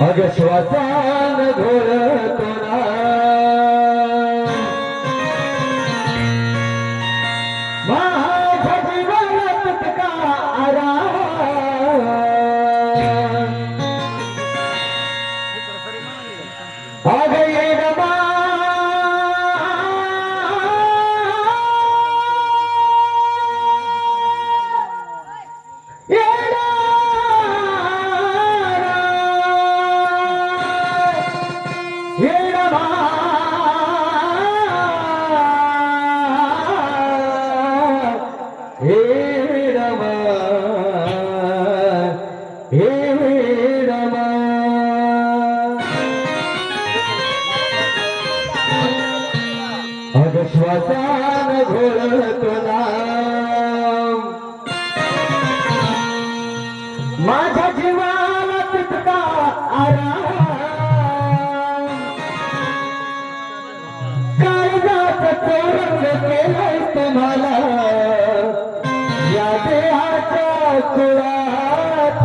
अग श्वासान घोळतो श्वासान घोळतो नाम. माझ्या जीवाला तितका आराम. काळजात चोरंग केलंय तुम्हाला.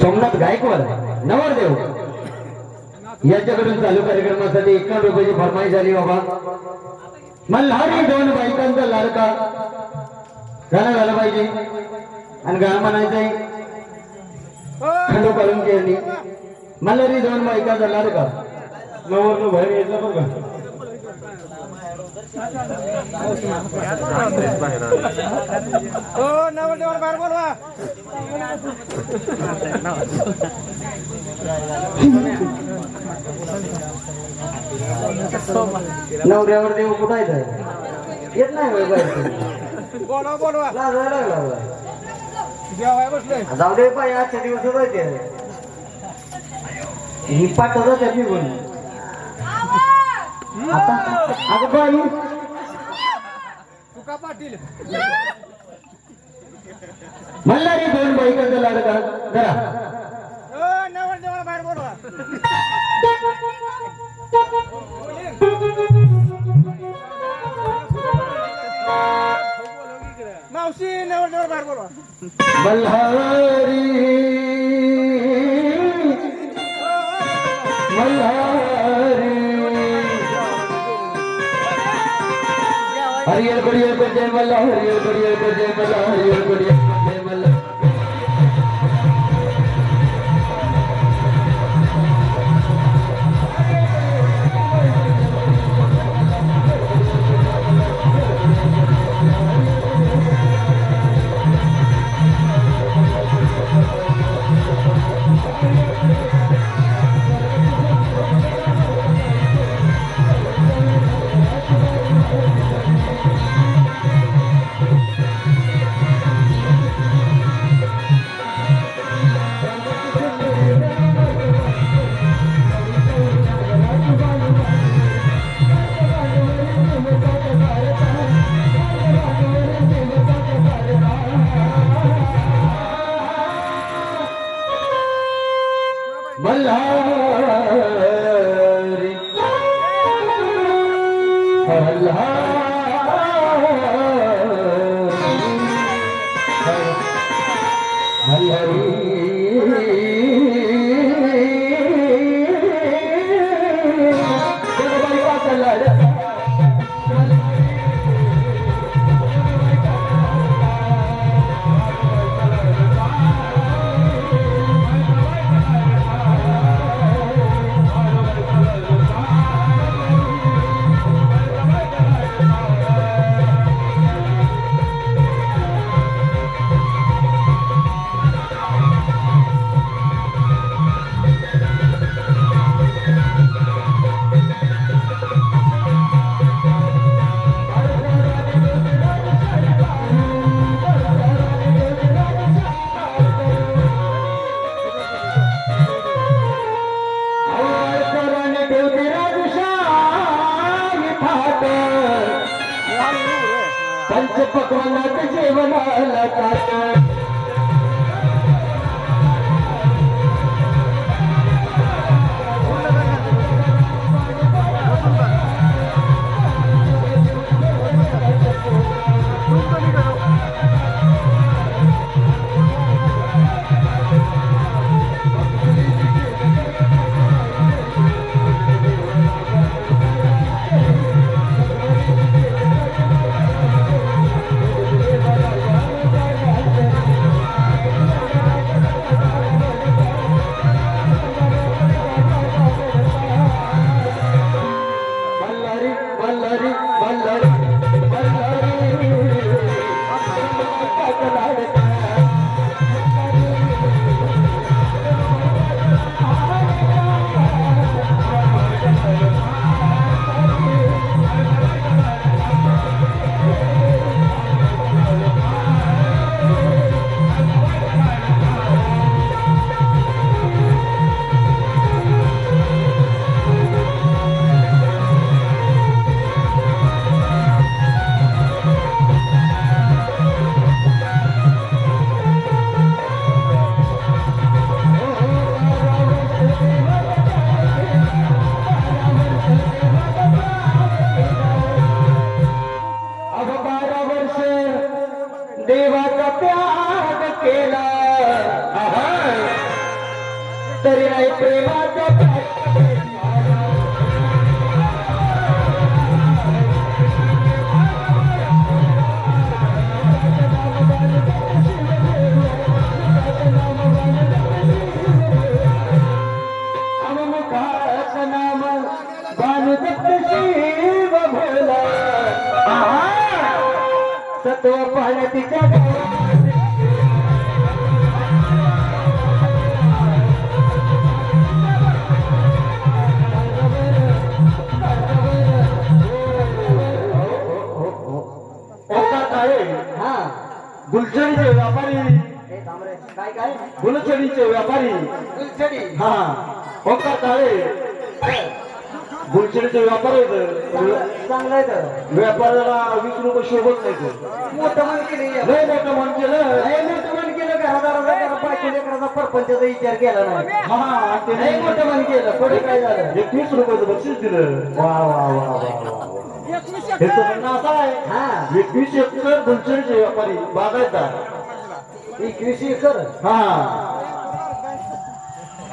सोमनाथ गायकवाड नवरदेव. यांच्याकडून चालू कार्यक्रमासाठी एकावन्न रुपयाची फरमाई झाली बाबा. मल्हारी दोन बायकांचा लाडका. गाणं झालं पाहिजे. आणि गाणं म्हणायचंय खंडो काढून केली मल्हारी दोन बायकांचा लाडका. नवर बाहेर यायचा बघा हो बाहेर बोलवा. नवऱ्यावर देव कुठं आहे येत नाही बोलवा बोलवा. जाऊ दे पाय आजच्या दिवस होते ही पाठवत होत्या मी बोल आता अगं बाई तुका पाटील मल्हारी दोन बाईकांचा लाडका जरा हो नवरदेवाला बाहेर बोलवा मावशी नवरदेवाला बाहेर बोलवा मल्हारी मल्हारी. हरियर बडियर पर जय मल्ला हरियर बडियर पर जय मल्ला हरियर बडियर Allah पंचपक्वानात जेवणाला ताट सत्व पाहण्या तिच्या गावात. ओंकार काळे हा गुलछडीचे व्यापारी हे थांब रे. काय काय गुलछडीचे व्यापारी गुलछडी हा ओंकार काळे गुलछडीचे व्यापारी आहेत चांगलं आहे तर. व्यापाऱ्याला वीस रुपये शोभत नाही तो. मोठं मन केलं लय मोठं मन केलं. लय मोठं मन केलं. का हजार हजार पाचशे लेकराचा परपंचाचा विचार केला नाही. हा आणि लय त्याने मोठं मन केलं. पुढे काय झालं? एकवीस रुपयाचं बक्षीस दिलं. वा वा वा वा वा हे तर म्हणणं असं आहे. हा. एकवीस एकर गुलछडीचे व्यापारी बागायतदार. ही. कृषी कर हा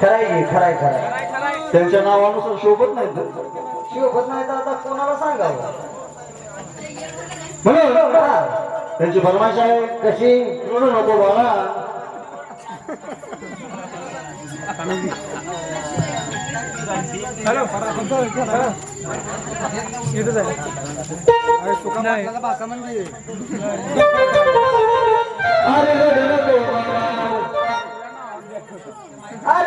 खराय घे खराय खराय त्यांच्या नावानुसार शोभत नाही तर. शिवभत नाही तर आता कोणाला सांगावं? म्हणून हा, त्यांची फरमाईश आहे. कशी? रडू नको बाळा. अरे